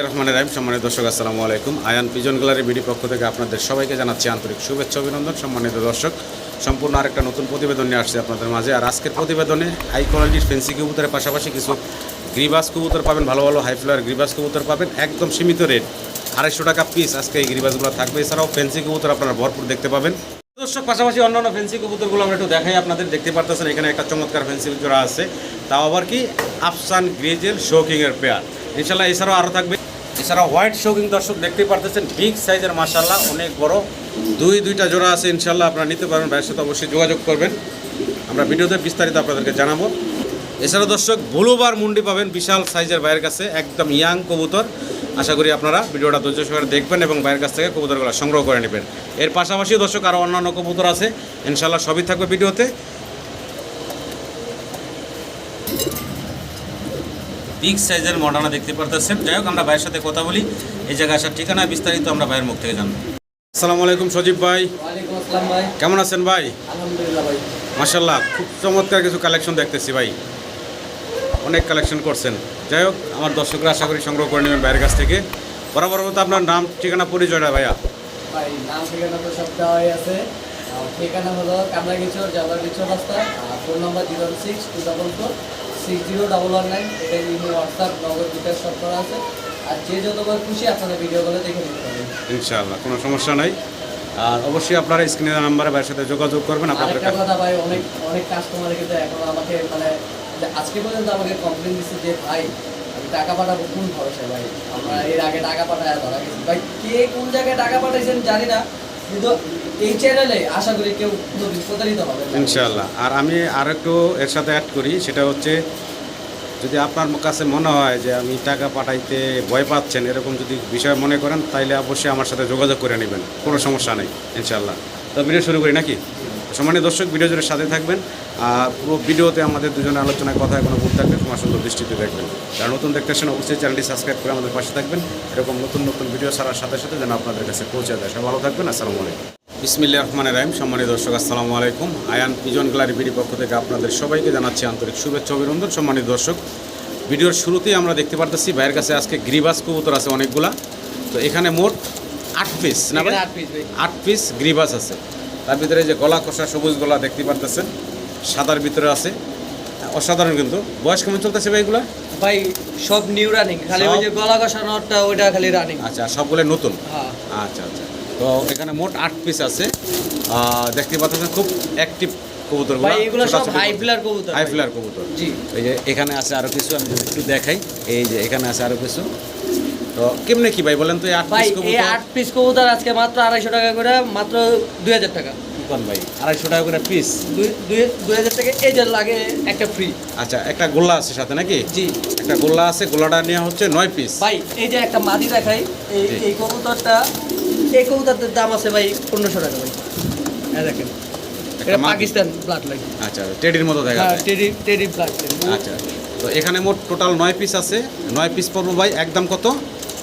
রহমানের রাহিম। সম্মানিত দর্শক, আসসালামু আলাইকুম। আয়ান পিজন গ্যালারি বিডি পক্ষ থেকে আপনাদের সবাইকে জানাচ্ছি আন্তরিক শুভেচ্ছা, অভিনন্দন। সম্মানিত দর্শক, সম্পূর্ণ আরেকটা নতুন প্রতিবেদন নিয়ে আসছে আপনাদের মাঝে। আর আজকের প্রতিবেদনে হাই কোয়ালিটির ফেন্সি কবুতরের পাশাপাশি কিছু গ্রিবাস কবুতর পাবেন, ভালো ভালো হাই ফ্লায়ার গ্রিবাস কবুতর পাবেন, একদম সীমিত রেট আড়াইশো টাকা পিস আজকে এই গ্রিবাসগুলো থাকবে। এছাড়াও ফেন্সি কবুতর আপনারা ভরপুর দেখতে পাবেন। দর্শক, পাশাপাশি অন্যান্য ফেন্সি কবুতরগুলো আমরা একটু দেখাই আপনাদের। দেখতে পারতেছেন, এখানে একটা চমৎকার ফেন্সি জোড়া আছে। তাও আবার কি আফসান গ্রেজেল শোকিংয়ের পেয়ার ইনশাল্লাহ এছাড়াও আরও থাকবে। এছাড়া হোয়াইট শোকিং দর্শক দেখতে পারতেছেন বিগ সাইজের মাসাল্লাহ অনেক বড়। দুই, দুইটা জোড়া আছে ইনশাল্লাহ আপনারা নিতে পারবেন, ভাইয়ের সাথে অবশ্যই যোগাযোগ করবেন। আমরা ভিডিওতে বিস্তারিত আপনাদেরকে জানাব। এছাড়া দর্শক, ব্লুবার মুন্ডি পাবেন বিশাল সাইজের ভাইয়ের কাছে, একদম ইয়াং কবুতর। আশা করি আপনারা ভিডিওটা ধৈর্য সহকারে দেখবেন এবং বাইরের কাছ থেকে কবুতরগুলো সংগ্রহ করে নেবেন। এর পাশাপাশি দর্শক আরও অন্যান্য কবুতর আছে। ইনশাল্লাহ সবই থাকবে ভিডিওতে। বিগ সাইজের মডার্না দেখতে পারতেছেন। যাই হোক আমরা ভাইয়ের সাথে কথা বলি। এই জায়গায় আসার ঠিকানা বিস্তারিত আমরা ভাইয়ের মুখ থেকে জানব। আসসালামু আলাইকুম সজীব ভাই। কেমন আছেন ভাই? মাসাল্লাহ খুব চমৎকার কিছু কালেকশন দেখতেছি ভাই। অনেক কালেকশন করছেন। যাই হোক আমার দর্শকরা আশা করি সংগ্রহ করে নেবেন ভাইয়ের কাছ থেকে। বরাবর মতো আপনার নাম ঠিকানা পরিচয়টা ভাইয়া। ভাই নাম ঠিকানা তো সব দেওয়াই আছে। ঠিকানা হলো কামরাগিচর রাস্তা আর phone number zero six two double four. Six zero double one nine এটা ইমো হোয়াটসঅ্যাপ নগদ বিকাশ সব করা আছে। আর যে যতবার খুশি আপনারা ভিডিওগুলো দেখে নিতে পারেন ইনশাআল্লাহ কোনো সমস্যা নাই। আর অবশ্যই আপনারা স্ক্রিনের নাম্বারে ভাইয়ের সাথে যোগাযোগ করবেন আপনাদের কথা ভাই অনেক অনেক কাস্টমার কিন্তু এখন আমাকে মানে আজকে পর্যন্ত আমাকে কমপ্লেন দিচ্ছে যে ভাই আমি টাকা পাঠাবো কোন ভরসা ভাই? আমরা এর আগে টাকা পাঠায় ধরা গেছি। ভাই কে কোন জায়গায় টাকা পাঠাইছেন জানি না। না। আর আমি আর একটু এর সাথে অ্যাড করি, সেটা হচ্ছে যদি আপনার কাছে মনে হয় যে আমি টাকা পাঠাইতে ভয় পাচ্ছেন, এরকম যদি বিষয় মনে করেন তাহলে অবশ্যই আমার সাথে যোগাযোগ করে নেবেন। কোনো সমস্যা নেই ইনশাল্লাহ তো ভিডিও শুরু করি নাকি? সমানে দর্শক, ভিডিও জুড়ে সাথে থাকবেন। পুরো ভিডিওতে আমাদের দুজনের আলোচনায় কথায় কোনো ভুল থাকবে তোমার সুন্দর দৃষ্টিতে দেখবেন। যারা নতুন দেখতেছেন অবশ্যই চ্যানেলটি সাবস্ক্রাইব করে আমাদের পাশে থাকবেন। এরকম নতুন নতুন ভিডিও ছাড়ার সাথে সাথে যেন আপনাদের কাছে পৌঁছে দেয় সবাই ভালো থাকবেন আসসালামু আলাইকুম। বিসমিল্লা রহমান রাহিম সম্মানিত দর্শক আসসালামু আলাইকুম। আয়ান পিজন গ্যালারি বিডি পক্ষ থেকে আপনাদের সবাইকে জানাচ্ছি আন্তরিক শুভেচ্ছা অভিনন্দন। সম্মানিত দর্শক ভিডিওর শুরুতেই আমরা দেখতে পারতেছি ভাইয়ের কাছে আজকে গ্রিবাস কবুতর আছে অনেকগুলা। তো এখানে মোট আট পিস না ভাই। আট পিস গ্রিবাস আছে। তার ভিতরে যে গলা কষা সবুজ গলা দেখতে পারতেছেন। সাদার ভিতরে আছে। অসাধারণ কিন্তু। বয়স কেমন চলতেছে ভাই এগুলা? ভাই সব নিউ রানিং খালি ওই যে গলা কষানোটা ওইটা খালি রানিং আচ্ছা সবগুলো নতুন? হ্যাঁ। আচ্ছা আচ্ছা। তো এখানে মোট আট পিস আছে। দেখতে পাচ্ছেন খুব অ্যাক্টিভ কবুতর ভাই এগুলো সব হাই ফ্লার কবুতর। হাই। ফ্লার কবুতর। জি। এই যে এখানে আছে আরও কিছু আমি যদি একটু দেখাই। এই যে এখানে আছে আরও কিছু। তো কেমনে কি ভাই বলেন তো এই আট ভাই পিস এই কবুতর? আট পিস কবুতর আজকে মাত্র আড়াইশো টাকা করে মাত্র দুই হাজার টাকা। কি ভাই? আড়াইশো টাকা করে পিস দুই হাজার টাকা এই যে লাগে একটা ফ্রি আচ্ছা একটা গোল্লা আছে সাথে নাকি? জি। একটা গোল্লা আছে গোল্লাটা নেওয়া হচ্ছে নয় পিস ভাই এই যে একটা মাদি দেখাই এই। এই কবুতরটা এই কবুতরটার দাম আছে ভাই পনেরোশো টাকা ভাই। হ্যাঁ দেখেন এটা পাকিস্তান ব্লাড লাগে। আচ্ছা টেডির মতো দেখা যায় টেরি টেরি ব্লাড আচ্ছা তো এখানে মোট টোটাল নয় পিস আছে। নয় পিস পড়ব ভাই একদম কত?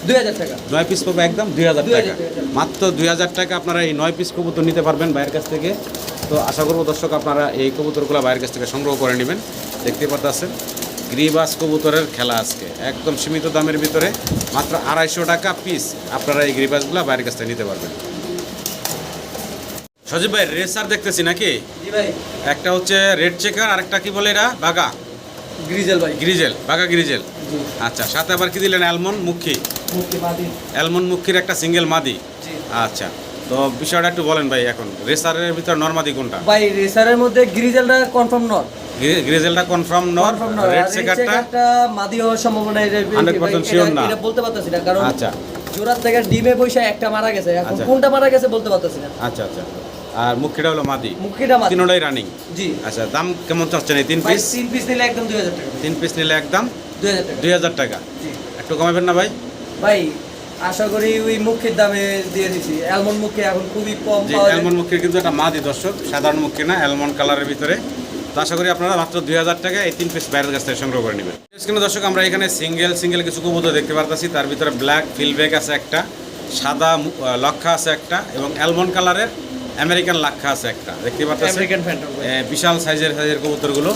দুই হাজার টাকা। নয় পিস পাবো একদম দুই হাজার টাকা। মাত্র দুই হাজার টাকা আপনারা এই নয় পিস কবুতর নিতে পারবেন বাইরের কাছ থেকে। তো আশা করব দর্শক আপনারা এই কবুতরগুলো বাইরের কাছ থেকে সংগ্রহ করে নেবেন। দেখতে পারতেছেন গ্রিবাস কবুতরের খেলা আজকে। একদম সীমিত দামের ভিতরে মাত্র আড়াইশো টাকা পিস আপনারা এই গ্রিবাসগুলো বাইরের কাছ থেকে নিতে পারবেন। সজীব ভাই রেসার দেখতেছি নাকি? ভাই। একটা হচ্ছে রেড চেকার আরেকটা কি বলে এরা বাগা গ্রিজেল ভাই। গ্রিজেল বাগা গ্রিজেল। আচ্ছা সাথে আবার কি দিলেন? অ্যালমন্ড মুখী। অ্যালমন্ড মুখির একটা সিঙ্গেল মাদি? আচ্ছা তো বিষয়টা একটু বলেন ভাই এখন রেসারের ভিতর নর্মাদি কোনটা? ভাই রেসারের মধ্যে গ্রিজেলটা কনফার্ম নট গ্রি- গ্রিজেলটা কনফার্ম নর রেড সেকারটা মাদি হওয়ার সম্ভাবনা এটা 100% এটা- না। এটা বলতে পারতেছি না কারণ আচ্ছা। জোড়ার থেকে ডিমে পয়সা একটা মারা গেছে এখন আচ্ছা। কোনটা মারা গেছে বলতে পারতেছি না। আচ্ছা আচ্ছা। আর মুখিটা হলো মাদি? মুখিটা মাদি। তিনোটাই রানিং জি। আচ্ছা দাম কেমন চাচ্ছেন এই তিন পিস তিন পিস নিলে একদম দুই হাজার টাকা। তিন পিস নিলে একদম? দুই হাজার টাকা। দুই হাজার টাকা। জি। একটু কমাবেন না ভাই? ভাই আশা করি ওই মুখের দামে দিয়ে দিছি। অ্যালমন্ড মুখে এখন খুবই কম পাওয়া যায়। অ্যালমন্ড মুখির কিন্তু একটা মাদি দর্শক সাধারণ মুখী না অ্যালমন্ড কালারের ভিতরে। তো আশা করি আপনারা মাত্র দুই হাজার টাকা এই তিন পিস বাইরের কাছ থেকে সংগ্রহ করে নেবেন। কিন্তু দর্শক আমরা এখানে সিঙ্গেল সিঙ্গেল কিছু কবুতর দেখতে পারতেছি। তার ভিতরে ব্ল্যাক ফিলব্যাক আছে একটা সাদা লক্ষা আছে একটা এবং অ্যালমন্ড কালারের আমেরিকান লাক্ষা আছে একটা। দেখতে পারতেছি বিশাল সাইজের সাইজের কবুতরগুলো।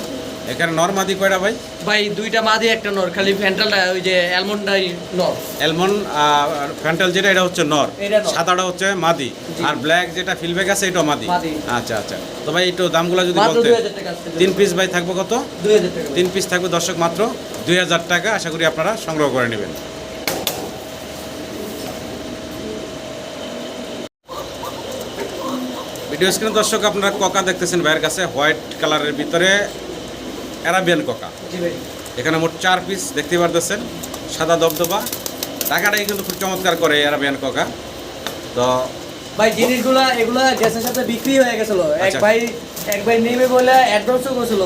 এখানে নর্মাদি কয়টা ভাই? ভাই দুইটা মাদি একটা নর। খালি ফ্যান্টালটা ওই যে অ্যালমন্ডাই নর। অ্যালমন ফ্যান্টাল যেটা এটা হচ্ছে নর। সাদাটা হচ্ছে মাদি। আর ব্ল্যাক যেটা ফিলব্যাক আছে এটা মাদি। মাদি। আচ্ছা আচ্ছা। তো ভাই একটু দামগুলো যদি বলতে তিন পিস ভাই থাকব কত? তিন পিস থাকবে দর্শক মাত্র দুই হাজার টাকা। আশা করি আপনারা সংগ্রহ করে নেবেন। ভিডিও স্ক্রিনে দর্শক আপনারা ককা দেখতেছেন ভাইয়ের কাছে হোয়াইট কালারের ভিতরে। অ্যারাবিয়ান ককা। এখানে মোট চার পিস দেখতে পারতেছেন। সাদা দবদবা। টাকাটাই কিন্তু খুব চমৎকার করে অ্যারাবিয়ান ককা। তো ভাই জিনিসগুলা এগুলা গ্যাসের সাথে বিক্রি হয়ে গেছিল। এক আচ্ছা। ভাই এক ভাই নেবে বলে অ্যাডভান্সও করেছিল।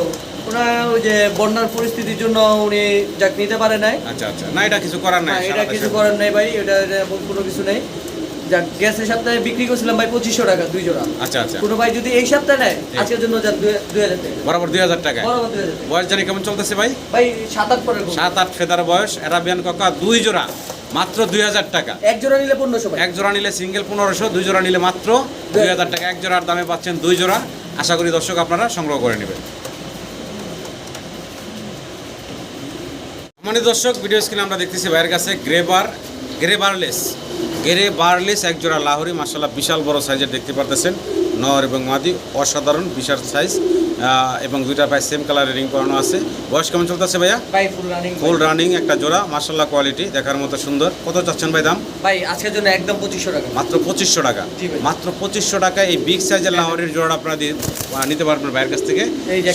ওনার ওই যে বন্যার পরিস্থিতির জন্য উনি যাক নিতে পারে নাই। আচ্ছা আচ্ছা। না এটা কিছু করার নাই এটা কিছু করার নেই ভাই। এটা কোনো কিছু নেই। যাক গ্যাসের সপ্তাহে বিক্রি করছিলাম ভাই পঁচিশশো টাকা দুই জোড়া। আচ্ছা আচ্ছা। কোনো ভাই যদি এই সপ্তাহে নেয় আজকের জন্য যান দুই হাজার টাকা। বরাবর দুই হাজার টাকা। বরাবর দুই হাজার বয়স জানি কেমন চলতেছে ভাই? ভাই সাত আট পরে সাত আট ফেদার বয়স অ্যারাবিয়ান ককা দুই জোড়া মাত্র দুই হাজার টাকা। এক জোড়া নিলে পনেরোশো এক জোড়া নিলে সিঙ্গেল পনেরোশো দুই জোড়া নিলে মাত্র দুই হাজার টাকা। এক জোড়ার দামে পাচ্ছেন দুই জোড়া। আশা করি দর্শক আপনারা সংগ্রহ করে নেবেন। মানে দর্শক ভিডিও স্ক্রিনে আমরা দেখতেছি ভাইয়ের কাছে গ্রেবার গ্রে বারলেস গ্রে বারলেস এক জোড়া লাহোরি মাসাল্লাহ বিশাল বড় সাইজের দেখতে পারতেছেন। নর এবং মাদি অসাধারণ বিশাল সাইজ। এবং দুইটা পায়ে সেম কালারের রিং করানো আছে। বয়স কেমন চলতেছে ভাইয়া? ভাই ফুল রানিং ফুল রানিং একটা জোড়া মাসাল্লাহ কোয়ালিটি দেখার মতো সুন্দর। কত চাচ্ছেন ভাই দাম? ভাই আজকের জন্য একদম পঁচিশশো টাকা। মাত্র পঁচিশশো টাকা। মাত্র পঁচিশশো টাকা এই বিগ সাইজের লাহোরের জোড়া আপনারা নিতে পারবেন ভাইয়ের কাছ থেকে।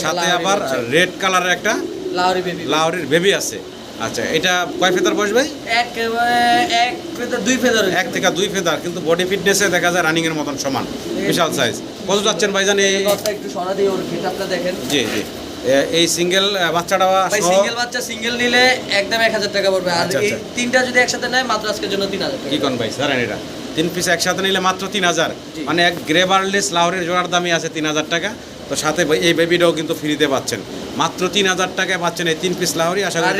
সাথে আবার রেড কালারের একটা লাহরি বেবি লাহোরের বেবি আছে। আচ্ছা এটা কয় ফেদার বয়স ভাই? এক এক ফেদার দুই ফেদার এক থেকে দুই ফেদার কিন্তু বডি ফিটনেসে দেখা যায় রানিং এর মতন সমান বিশাল সাইজ কত যাচ্ছেন ভাইজান এই একটু সরা দিয়ে ওর গেটআপটা দেখেন। জি জি। এই সিঙ্গেল বাচ্চাটা সিঙ্গেল বাচ্চা সিঙ্গেল নিলে একদম এক হাজার টাকা পড়বে। আর আচ্ছা, এই আচ্ছা। তিনটা যদি একসাথে নেয় মাত্র আজকের জন্য তিন হাজার কি কোন ভাই জানেন এটা। তিন পিস একসাথে নিলে মাত্র তিন হাজার। মানে এক গ্রে বার্লেস লাহোরের জোড়ার দামই আছে তিন হাজার টাকা। তো সাথে এই বেবিটাও কিন্তু ফ্রিতে পাচ্ছেন। মাত্র তিন হাজার টাকায় পাচ্ছেন এই তিন পিস লাহোরি আশা করি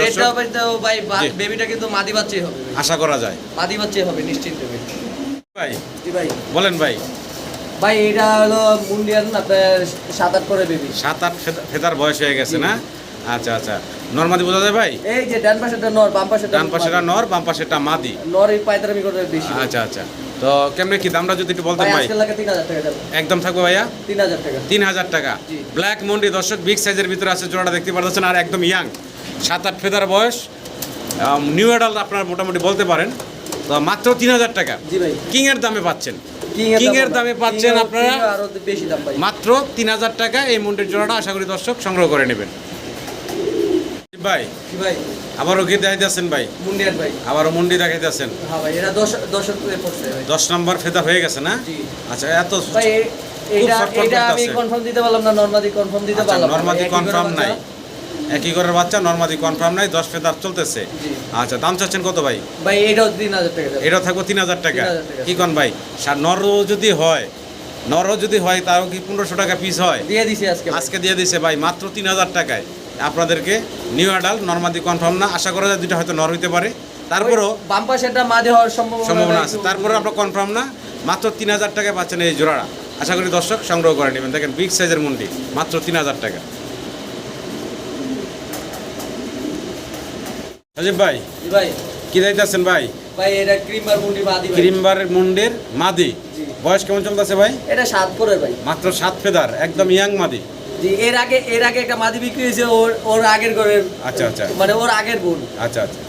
ভাই। বেবিটা কিন্তু মাদি বাচ্চাই হবে। আশা করা যায়। মাদি বাচ্চাই হবে নিশ্চিন্তে ভাই। ভাই বলেন ভাই। ভাই এটা হলো মুন্ডিয়ান আপনার সাত আট করে বেবি সাত আট ফেদা- ফেদার বয়স হয়ে গেছে না? আচ্ছা আচ্ছা। নর্মাদি বোঝা যায় ভাই? এই যে ডান পাশেটা নর বাম পাশেটা ডান পাশেটা নর বাম পাশেটা মাদি। নর এই পায়তারামি করে বেশি। আচ্ছা আচ্ছা। তো কেমনে কি দামটা যদি একটু বলতেন ভাই একদম থাকবে ভাইয়া? তিন হাজার টাকা। ব্ল্যাক মন্ডি দর্শক বিগ সাইজের ভিতরে আছে জোড়াটা দেখতে পাচ্ছেন আর একদম ইয়াং। সাত আট ফেদার বয়স। নিউ অ্যাডাল্ট আপনার মোটামুটি বলতে পারেন। তো মাত্র তিন হাজার টাকা। কিং এর দামে পাচ্ছেন। কিং এর দামে পাচ্ছেন আপনারা? মাত্র তিন হাজার টাকা। এই মন্ডির জোড়াটা আশা করি দর্শক সংগ্রহ করে নেবেন। ভাই আবারও কি দেখাইতেছেন ভাই? আবারও মন্ডি দেখাইতেছেন? হ্যাঁ ভাই এটা দশ পড়ছে ভাই। নম্বর ফেদা হয়ে গেছে না? জি। আচ্ছা এত ভাই আমি কনফার্ম দিতে পারলাম না নর্মাদি কনফার্ম দিতে পারলাম না। করে কনফার্ম বাচ্চা। নাই। একই ঘরের বাচ্চা নর্মাদি কনফার্ম নাই দশ ফেদার চলতেছে। আচ্ছা দাম চাচ্ছেন কত ভাই? ভাই এটাও তিন হাজার টাকা যাবে। এটা থাকব তিন হাজার টাকা। কি কন ভাই? নরও যদি হয় নরও যদি হয় তাও কি পনেরোশো টাকা পিস হয়? দিয়ে দিছি আজকে আজকে দিয়ে দিছে ভাই মাত্র তিন হাজার টাকায়। আপনাদেরকে নিউ অ্যাডাল্ট নর্মাদি কনফার্ম না আশা করা যায় দুটো হয়তো নর হইতে পারে। তারপরও বাম পাশেটা মাঝে হওয়ার সম্ভাবনা সম্ভাবনা আছে। তারপরে আপনার কনফার্ম না মাত্র তিন হাজার টাকায় পাচ্ছেন এই জোড়াটা। আশা করি দর্শক সংগ্রহ করে নেবেন। দেখেন বিগ সাইজের মুন্ডি মাত্র তিন হাজার টাকা। রাজীব ভাই ভাই। কি যাইতেছেন ভাই? ভাই এটা মুন্ডি মুন্ডের মাদি। বয়স কেমন চলতেছে ভাই? এটা সাত করে ভাই। মাত্র সাত ফেদার একদম ইয়াং মাদি। এর আগে এর আগে একটা মাদি বিক্রি হয়েছে ওর ওর আগের ঘরের। আচ্ছা আচ্ছা। মানে ওর আগের বোন। আচ্ছা আচ্ছা।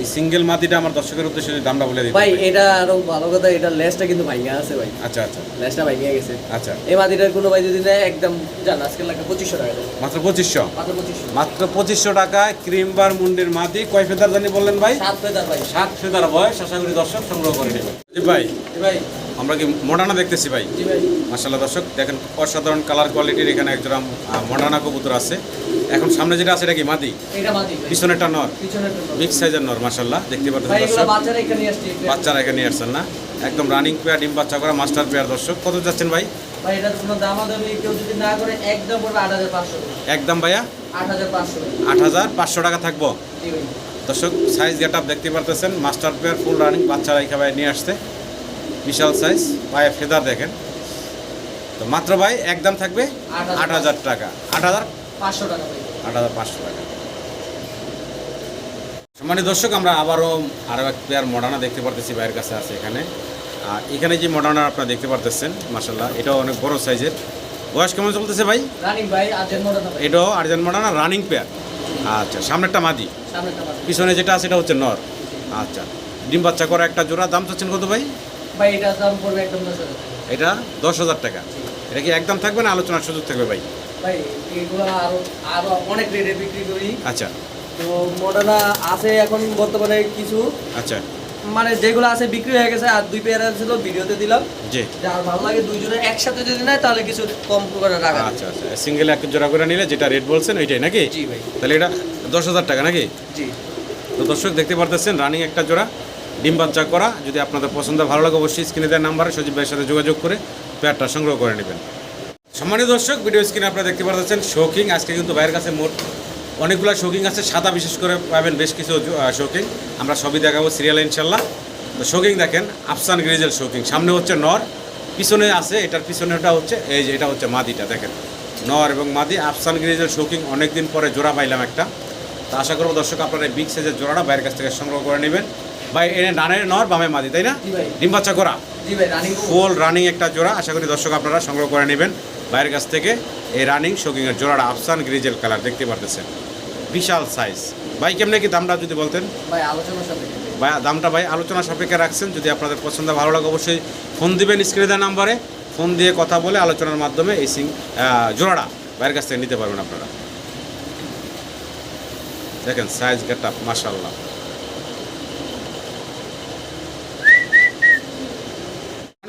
এই সিঙ্গেল মাদিটা আমার দর্শকের উদ্দেশ্যে দামটা বলে দিই ভাই এটা আরও ভালো কথা এটা লেসটা কিন্তু ভাইয়া আছে ভাই। আচ্ছা আচ্ছা। লেসটা ভাইয়া গেছে। আচ্ছা। এই মাদিটার কোনো ভাই যদি নেয় একদম জান আজকে লাগে পঁচিশশো টাকা। মাত্র পঁচিশশো? মাত্র পঁচিশশো। মাত্র পঁচিশশো টাকায় ক্রিমবার মুন্ডির মাদি। কয় ফেদার জানি বললেন ভাই? সাত ফেদার ভাই। সাত ফেদার বয়স আশা করি দর্শক সংগ্রহ করে নেবেন। ভাই। ভাই। আমরা কি মোডানা দেখতেছি ভাই? মাসাল্লাহ দর্শক দেখেন অসাধারণ কালার কোয়ালিটির এখানে একজোড়া মোডানা কবুতর আছে। এখন সামনে যেটা আছে এটা কি মাদি? পিছনেরটা নর। বিগ সাইজের নর মাসাল্লাহ দেখতে পাচ্ছেন দর্শক। বাচ্চারা এখানে আসছেন না? একদম রানিং পেয়ার ডিম বাচ্চা করা মাস্টার পেয়ার দর্শক। কত যাচ্ছেন ভাই? একদম ভাইয়া? আট হাজার পাঁচশো। টাকা থাকব। দর্শক সাইজ গেট আপ দেখতে পারতেছেন মাস্টার পেয়ার ফুল রানিং বাচ্চারা এখানে নিয়ে আসছে। বিশাল সাইজ পায়ে ফেদার দেখেন। তো মাত্র ভাই একদম থাকবে আট হাজার টাকা। আট হাজার? পাঁচশো টাকা আট হাজার পাঁচশো টাকা। সম্মানিত দর্শক আমরা আবারও আরও এক পেয়ার মডার্না দেখতে পারতেছি ভাইয়ের কাছে আছে এখানে। আর এখানে যে মডার্না আপনারা দেখতে পারতেছেন মাসাল্লাহ এটাও অনেক বড় সাইজের বয়স কেমন চলতেছে ভাই? এটাও আর্জেন্ট মডার্না রানিং পেয়ার আচ্ছা সামনেরটা মাদি। পিছনে যেটা আছে এটা হচ্ছে নর। আচ্ছা ডিম বাচ্চা করা একটা জোড়া। দাম চাচ্ছেন কত ভাই? ভাই এটার দাম পড়বে একদম দশ হাজার। এটা দশ হাজার টাকা। এটা কি একদম থাকবে না আলোচনার সুযোগ থাকবে ভাই? ভাই এগুলো আরও আরও অনেক রেটে বিক্রি করি। আচ্ছা। তো মডার্না আছে এখন বর্তমানে কিছু। আচ্ছা। মানে যেগুলো আছে বিক্রি হয়ে গেছে আর দুই পেয়ার ছিল ভিডিওতে দিলাম। জি। যার ভালো লাগে দুইজনে একসাথে যদি নেয় তাহলে কিছু কম করে দিবে। আচ্ছা আচ্ছা। সিঙ্গেল এক জোড়া করে নিলে যেটা রেট বলছেন ওইটাই নাকি? জি ভাই। তাহলে এটা দশ হাজার টাকা নাকি? জি। তো দর্শক দেখতে পারতেছেন রানিং একটা জোড়া। ডিম বাচ্চা করা। যদি আপনাদের পছন্দ ভালো লাগে, অবশ্যই স্ক্রিনে দেওয়ার নাম্বারে সজীব ভাইয়ের সাথে যোগাযোগ করে পেয়ারটা সংগ্রহ করে নেবেন। সম্মানিত দর্শক, ভিডিও স্ক্রিনে আপনারা দেখতে পাচ্ছেন শৌকিং আজকে কিন্তু ভাইয়ের কাছে মোট অনেকগুলো শৌকিং আছে, সাদা বিশেষ করে পাবেন বেশ কিছু শৌকিং আমরা সবই দেখাবো সিরিয়াল ইনশাল্লাহ তো শৌকিং দেখেন, আফসান গ্রিজেল শৌকিং সামনে হচ্ছে নর, পিছনে আছে, এটার পিছনেটা হচ্ছে, এই যে এটা হচ্ছে মাদিটা, দেখেন। নর এবং মাদি, আফসান গ্রিজেল শৌকিং অনেকদিন পরে জোড়া পাইলাম একটা। তো আশা করব দর্শক, আপনারা বিগ সাইজের জোড়াটা বাইরের কাছ থেকে সংগ্রহ করে নেবেন। ভাই এনে ডানের নর বামে মাদি তাই না? ডিম বাচ্চা করা? রানিং ফুল রানিং একটা জোড়া আশা করি দর্শক আপনারা সংগ্রহ করে নেবেন। বাইরের কাছ থেকে এই রানিং শোকিংয়ের জোড়াটা আফসান গ্রিজেল কালার দেখতে পারতেছেন। বিশাল সাইজ ভাই কেমনে কি দামটা যদি বলতেন? ভাই দামটা ভাই আলোচনা সাপেক্ষে রাখছেন। যদি আপনাদের পছন্দ ভালো লাগে অবশ্যই ফোন দিবেন স্ক্রিনে দেওয়া নাম্বারে ফোন দিয়ে কথা বলে আলোচনার মাধ্যমে এই সিং জোড়াটা বাইরের কাছ থেকে নিতে পারবেন আপনারা। দেখেন সাইজ গেট আপ মাসাল্লাহ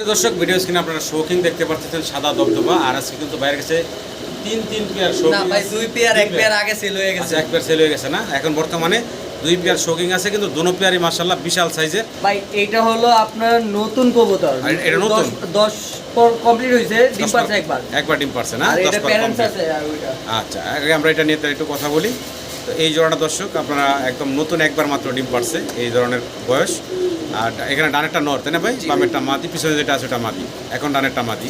দর্শক ভিডিও স্ক্রিনে আপনারা শৌখিন দেখতে পাচ্ছেন সাদা দবদবা আর আজকে কিন্তু বাইরে গেছে তিন তিন পেয়ার না শৌখিন ভাই দুই পেয়ার এক পেয়ার আগে সেল হয়ে আচ্ছা গেছে এক পেয়ার সেল হয়ে গেছে না? এখন বর্তমানে দুই পেয়ার শৌখিন আছে কিন্তু দুনো পেয়ারই মাসাল্লাহ বিশাল সাইজের ভাই এইটা হলো আপনার নতুন কবুতর। এটা নতুন? দশ- দশ পর কমপ্লিট হয়েছে ডিম পারছে একবার। একবার ডিম পারছে না? আর এটা প্যারেন্টস আছে আর ওইটা। আচ্ছা আগে আমরা এটা নিয়ে একটু কথা বলি। তো এই জোড়াটা দর্শক আপনারা একদম নতুন একবার মাত্র ডিম পারছে এই ধরনের বয়স। আর এখানে ডানেরটা নর তাই না ভাই। বামেরটা মাদি পিছনে যেটা আছে ওটা মাদি। এখন ডানেরটা মাদি।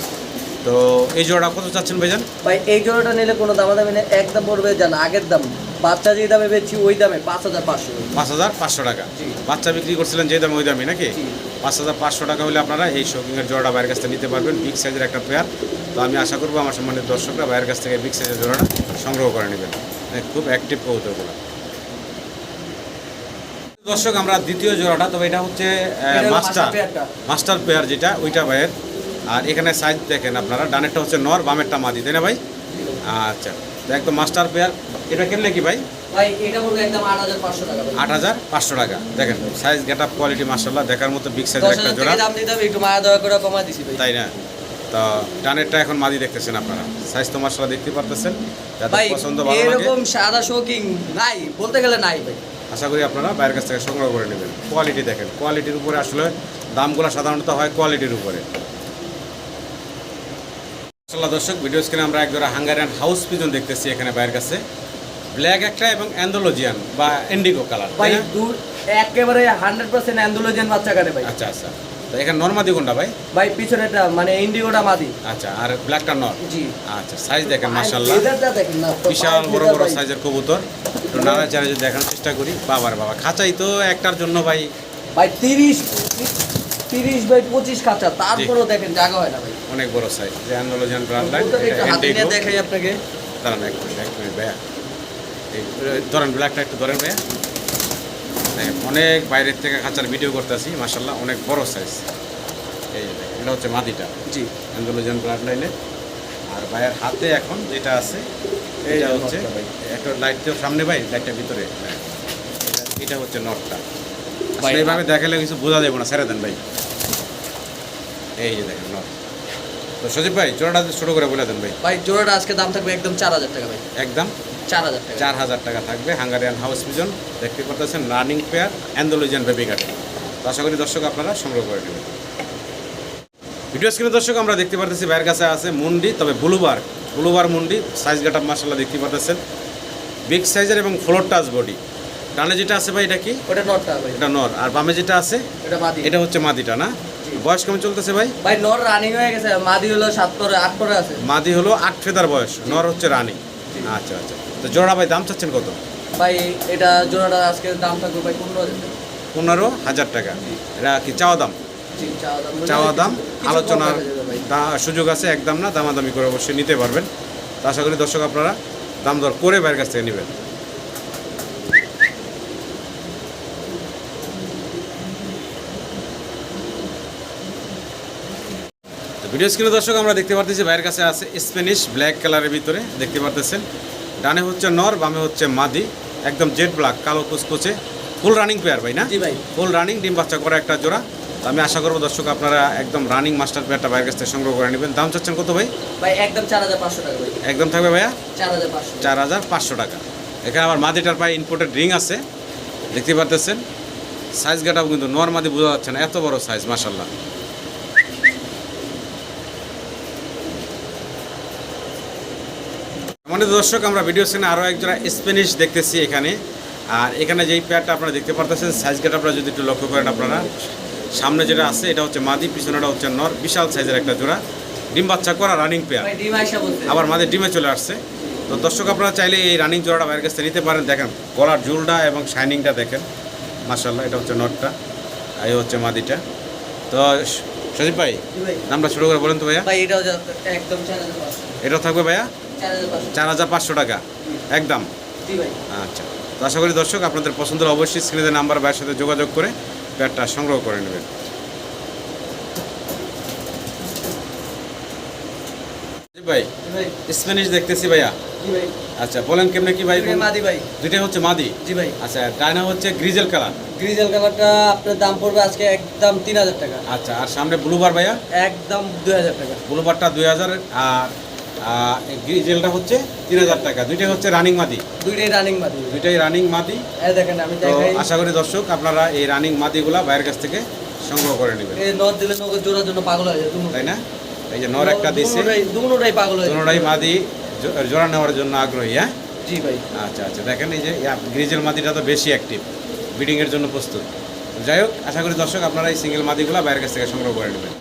তো এই জোড়া কত চাচ্ছেন ভাইজান? ভাই এই জোড়াটা নিলে কোনো দামাদামি নেই একদম পড়বে জান আগের দাম। বাচ্চা যে দামে বেচছি ওই দামে পাঁচ হাজার পাঁচশো। পাঁচ হাজার পাঁচশো টাকা। জি। বাচ্চা বিক্রি করছিলেন যে দামে ওই দামই নাকি। পাঁচ হাজার পাঁচশো টাকা হলে আপনারা এই শপিংয়ের জোড়াটা বাইরের কাছ থেকে নিতে পারবেন বিগ সাইজের একটা পেয়ার তো আমি আশা করব আমার সম্মানিত দর্শকরা বাইরের কাছ থেকে বিগ সাইজের জোড়াটা সংগ্রহ করে নেবেন। মানে খুব অ্যাক্টিভ কবুতরগুলো। দর্শক আমরা দ্বিতীয় জোড়াটা তবে এটা হচ্ছে মাস্টার মাস্টার পেয়ার যেটা ওইটা ভাইয়ের। আর এখানে সাইজ দেখেন আপনারা ডানেরটা হচ্ছে নর বামেরটা মাদি তাই না ভাই? আচ্ছা একদম মাস্টার পেয়ার এটা কিনলে কি ভাই? আট হাজার পাঁচশো টাকা দেখেন সাইজ গেট আপ কোয়ালিটি মার্শাল্লাহ দেখার মতো বিগ সাইজের একটা জোড়া। তাই না? তো ডানেরটা এখন মাদি দেখতেছেন আপনারা। সাইজ তো মার্শাল্লাহ দেখতে পারতেছেন। পছন্দ ভালো লাগে। এরকম সাদা শৌকিং নাই বলতে গেলে নাই ভাই। আশা করি আপনারা বাইরের কাছ থেকে সংগ্রহ করে নেবেন। কোয়ালিটি দেখেন কোয়ালিটির উপরে আসলে দামগুলো সাধারণত হয় কোয়ালিটির উপরে। আসল্লা দর্শক ভিডিও স্ক্রিনে আমরা একজোড়া হাঙ্গারিয়ান হাউস পিজন দেখতেছি এখানে বাইরের কাছে। ব্ল্যাক একটা এবং অ্যান্ডোলজিয়ান বা ইন্ডিগো কালার ভাই একেবারে হান্ড্রেড পার্সেন্ট অ্যান্ডোলজিয়ান বাচ্চা কাটে ভাই। আচ্ছা আচ্ছা। তো এখানে নর্মাদি কোনটা ভাই? ভাই পিছনেটা মানে ইন্ডিগোটা মাদি। আচ্ছা আর ব্ল্যাকটা নর? জি। আচ্ছা সাইজ দেখেন লেদারটা দেখেন না বিশাল বড় বড় সাইজের কবুতর। একটু নানা চারে যদি দেখানোর চেষ্টা করি বাবার বাবা খাঁচাই তো একটার জন্য ভাই। ভাই তিরিশ তিরিশ বাই পঁচিশ কাঁচা তারপরেও দেখেন জায়গা হয় না ভাই। অনেক বড় সাইজ যে অ্যান্ডোলজিয়ান ব্রান্ড লাইন হাতে দেখাই আপনাকে। দাঁড়ান এক মিনিট এক মিনিট ভাইয়া। এই ধরেন ব্ল্যাকটা একটু ধরেন ভাইয়া। দেখেন অনেক বাইরের থেকে খাঁচার ভিডিও করতেছি মাসাল্লাহ অনেক বড় সাইজ এই এটা হচ্ছে মাদিটা জি। অ্যান্ডোলজিয়ান ব্লাড লাইনে আর ভাইয়ের হাতে এখন যেটা আছে এই এটা হচ্ছে। একটা লাইট তো সামনে ভাই লাইটটা ভিতরে। এটা- হচ্ছে নটটা। এইভাবে দেখালে কিছু বোঝা যাবে না ছেড়ে দেন ভাই। এই যে দেখেন নট। তো সজীব ভাই জোড়াটা ছোটো করে বলে দেন ভাই। ভাই জোড়াটা আজকে দাম থাকবে একদম চার হাজার টাকা ভাই। একদম? চার হাজার টাকা। থাকবে হাঙ্গারিয়ান হাউস পিজন দেখতে করতেছেন running pair Andalusian baby cut তো আশা করি দর্শক আপনারা সংগ্রহ করে নেবেন। ভিডিও স্ক্রিনে দর্শক আমরা দেখতে পারতেছি ভাইয়ের কাছে আছে মুন্ডি তবে ব্লুবার ব্লুবার মুন্ডি সাইজ গাটাপ মাসাল্লাহ দেখতে পারতেছেন। বিগ সাইজের এবং ফ্লোর টাচ বডি ডানে যেটা আছে ভাই এটা কি? ওটা নটটা ভাই। এটা নর আর বামে যেটা আছে? এটা মাদি। এটা হচ্ছে মাদিটা না? বয়স কেমন চলতেছে ভাই? ভাই নর রানিং হয়ে গেছে মাদি হলো সাত আট পরে আছে। মাদি হলো আট ফেদার বয়স নর হচ্ছে রানী। আচ্ছা আচ্ছা। তো জোড়া ভাই দাম চাচ্ছেন কত? ভাই এটা জোড়াটা আজকে দাম থাকবে ভাই পনেরো হাজার টাকা। পনেরো হাজার টাকা। এটা কি চাওয়া দাম? চাওয়া দাম। দাম। আলোচনার সুযোগ আছে একদম না। দামাদামি করে অবশ্যই নিতে পারবেন। তো আশা করি দর্শক আপনারা দাম দর করে বাইরের কাছ থেকে নেবেন। ভিডিও স্ক্রিনে দর্শক আমরা দেখতে পারতেছি বাইরের কাছে আছে স্প্যানিশ ব্ল্যাক কালারের ভিতরে। দেখতে পারতেছেন। ডানে হচ্ছে নর বামে হচ্ছে মাদি। একদম জেড ব্ল্যাক কালো কুচকুচে। ফুল রানিং পেয়ার ভাই না? জি ভাই। ফুল রানিং ডিম বাচ্চা করা একটা জোড়া। আমি আশা করব দর্শক আপনারা একদম রানিং মাস্টার পেয়ারটা বাইরের কাছ থেকে সংগ্রহ করে নেবেন। দাম চাচ্ছেন কত ভাই? ভাই একদম চার হাজার পাঁচশো টাকা ভাই। একদম থাকবে ভাইয়া? চার হাজার পাঁচশো। টাকা। এখানে আমার মাদিটার পায়ে ইনপোর্টেড রিং আছে। দেখতে পারতেছেন? সাইজ গাটাও কিন্তু নর মাদি বোঝা যাচ্ছে না। এত বড় সাইজ মাসাল্লাহ আমাদের দর্শক আমরা ভিডিও সিনে আরও একজোড়া স্প্যানিশ দেখতেছি এখানে। আর এখানে যেই পেয়ারটা আপনারা দেখতে পারতেছেন সাইজ গেট আপনারা যদি একটু লক্ষ্য করেন আপনারা সামনে যেটা আছে এটা হচ্ছে মাদি পিছনেটা হচ্ছে নর বিশাল সাইজের একটা জোড়া। ডিম বাচ্চা করা রানিং পেয়ার আবার মাদের ডিমে চলে আসছে। তো দর্শক আপনারা চাইলে এই রানিং জোড়াটা বাইরের কাছে নিতে পারেন। দেখেন গলার ঝুলটা এবং শাইনিংটা দেখেন। মার্শাল্লাহ এটা হচ্ছে নটটা আর এই হচ্ছে মাদিটা। তো সজীব ভাই দামটা শুরু করে বলেন তো ভাইয়া। এটাও থাকবে ভাইয়া? চার হাজার পাঁচশো টাকা। একদম। আচ্ছা। তো আশা করি দর্শক আপনাদের পছন্দ হলে অবশ্যই স্ক্রিনের নাম্বার ভাইয়ের সাথে যোগাযোগ করে প্যাডটা সংগ্রহ করে নেবেন। ভাই জি ভাই। স্প্যানিশ দেখতেছি ভাইয়া। আচ্ছা বলেন কেমনে কি ভাই মাদি ভাই। দুইটা হচ্ছে মাদি? জি ভাই। আচ্ছা ডায়না হচ্ছে গ্রিজেল কালার গ্রিজেল কালারটা আপনার দাম পড়বে আজকে একদম তিন হাজার টাকা। আচ্ছা আর সামনে ব্লুবার ভাইয়া? একদম দুই হাজার টাকা। ব্লুবারটা দুই হাজার আর গ্রিজেলটা হচ্ছে তিন হাজার টাকা। দুইটাই হচ্ছে রানিং মাদি। দুইটাই রানিং মাদি। দুইটাই রানিং মাদি। দেখেন আমি তো আশা করি দর্শক আপনারা এই রানিং মাদিগুলা বাইরের কাছ থেকে সংগ্রহ করে নেবেন। এই নদ দিলে নগদ জোড়ার জন্য পাগল হয়ে যায় তাই না? এই যে নর একটা দিচ্ছে দুটোটাই পাগল হয়ে যায়। দুটোটাই মাদি জোড়া নেওয়ার জন্য আগ্রহী হ্যাঁ? জি ভাই। আচ্ছা আচ্ছা দেখেন এই যে গ্রিজেল মাদিটা তো বেশি অ্যাক্টিভ ব্রিডিংয়ের জন্য প্রস্তুত। যাই হোক আশা করি দর্শক আপনারা এই সিঙ্গেল মাদিগুলা বাইরের কাছ থেকে সংগ্রহ করে নেবেন।